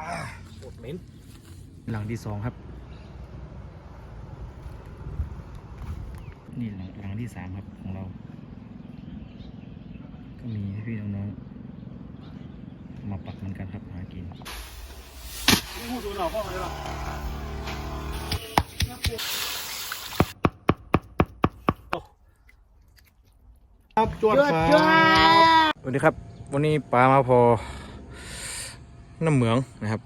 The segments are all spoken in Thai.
อ่าปวดเหม็นหลังที่สองครับ นี่หลังหลังที่สามครับของเรา ก็มีพี่ๆน้องๆมาปักเหมือนกันครับหากินพูดดูหน่อยพ่อเลยหรอครับจวดฟ้าสวัสดีครับ วันนี้ปลามาพอ น้ำเหมืองนะครับ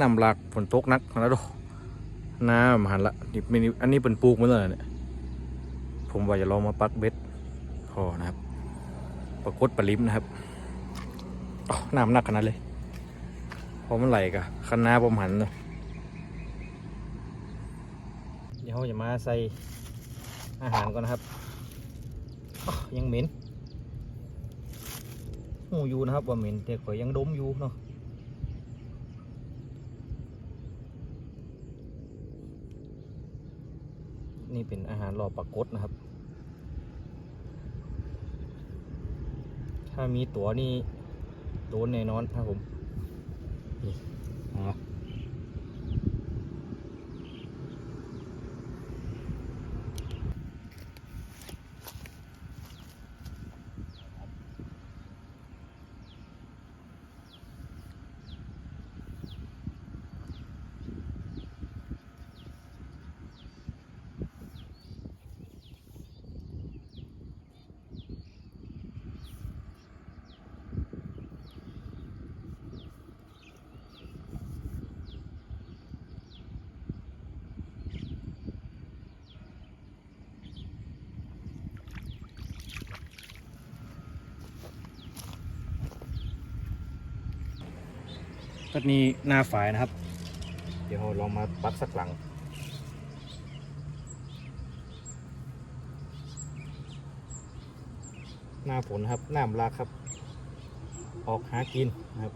น้ำหลากฝนตกนักแล้วดูน้ำหันละนี่ไม่อันนี้เป็นปลูกมาเลยเนี่ยผมว่าจะลองมาปักเบ็ดพอนะครับ ปรากฏปลาลิมนะครับอ๋อน้ำหนักขนาดเลยพอมันไหลกะคันนาผมหันเลยเดี๋ยวเราจะมาใส่อาหารก่อนนะครับยังเหม็นหูอยู่นะครับว่าเหม็นแต่ก็ยังดมอยู่เนาะ นี่เป็นอาหารหล่อปลากดนะครับ ถ้ามีตัวนี่โดนแน่นอนครับผมนี่ ก็นี่หน้าฝายนะครับ เดี๋ยวเราลองมาปักสักหลัง หน้าฝนครับหน้ำลากครับ ออกหากินนะครับ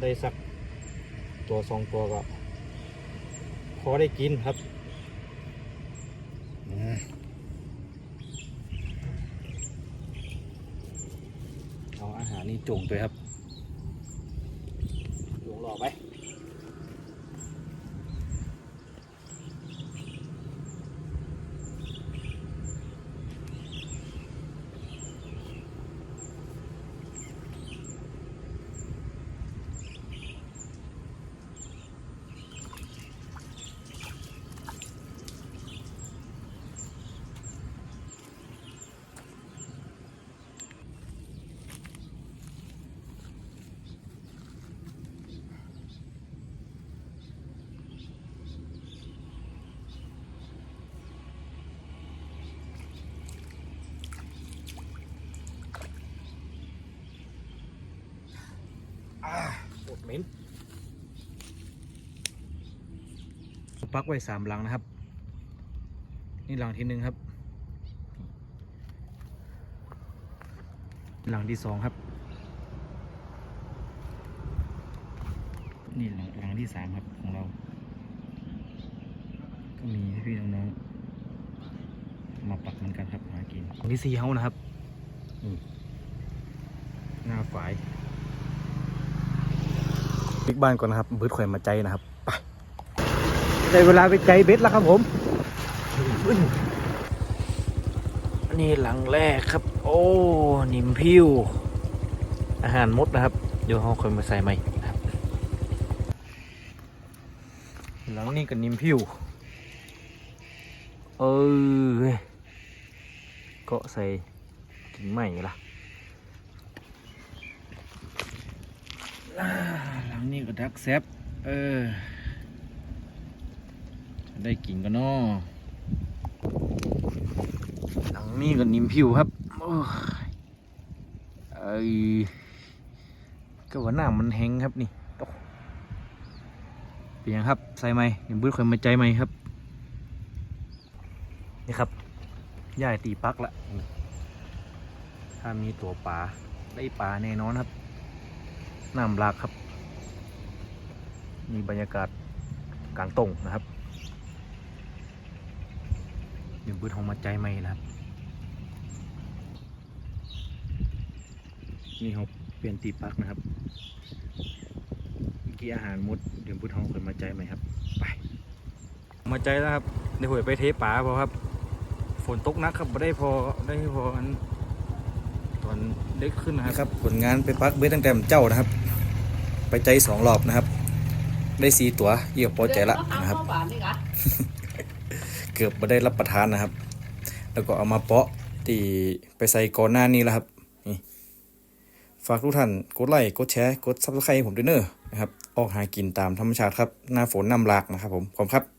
ได้สักตัวสองตัวก็ พอได้กินครับอืมเอาอาหารนี่จุ่งตัวครับหลวงหล่อไป เหม็นปักไว้สามหลังนะครับ นี่หลังที่หนึ่งครับ หลังที่สองครับ นี่หลังหลังที่สามครับของเรา ก็มีพี่ๆน้องๆมาปักเหมือนกันครับหากินหลังที่สี่เฮานะครับนี่หน้าฝาย บิ๊กบ้านก่อนนะครับเบิร์ดข่อยมาใจนะครับไปได้เวลาไปใจเบ็ดแล้วครับผม นี่หลังแรกครับ โอ้นิมพิว อาหารมดนะครับ เดี๋ยวเขาค่อยมาใส่ใหม่นะครับ หลังนี้กับนิมพิว เออก็ใส่กิ่งใหม่ละอ่าหลัง นี้ก็ดักแซบเออ ได้กิ่งกันเนาะหลังนี้ก็นิ่มผิวครับโอ้ยเอ้ยก็ว่าหน้ามันแห้งครับนี่เป็นยังครับ ใส่ไหมยังบื้อคอยมาใจไหมครับ นี่ครับย่ายตีปักละ ถ้ามีตัวปลาได้ปลาแน่นอนครับน้ำหลากครับ มีบรรยากาศกลางตรงนะครับเดี๋ยวปืนทองมาใจไหมนะครับ นี่เขาเปลี่ยนตีปักนะครับเมื่อกี้อาหารมดเดี๋ยวปืนทองขึ้นมาใจไหมครับ ไป มาใจแล้วครับเดี๋ยวไปเทป่าพอครับ ฝนตกหนักครับไม่ได้พอได้พออันตอนเด็กขึ้นนะครับผลงานไปปักเบสตั้งแต่เจ้านะครับ ไปใจสองรอบนะครับ ได้สีตัวเยี่ยมพอใจละนะครับ เกือบไม่ได้รับประทานนะครับ แล้วก็เอามาเปาะที่ไปใส่ก่อนหน้านี้แล้วครับนี่ฝากทุกท่านกดไลค์กดแชร์กดซับสไครต์ผมด้วยเนอะนะครับ ออกหากินตามธรรมชาติครับ หน้าฝนนำหลากนะครับผมขอบคุณครับ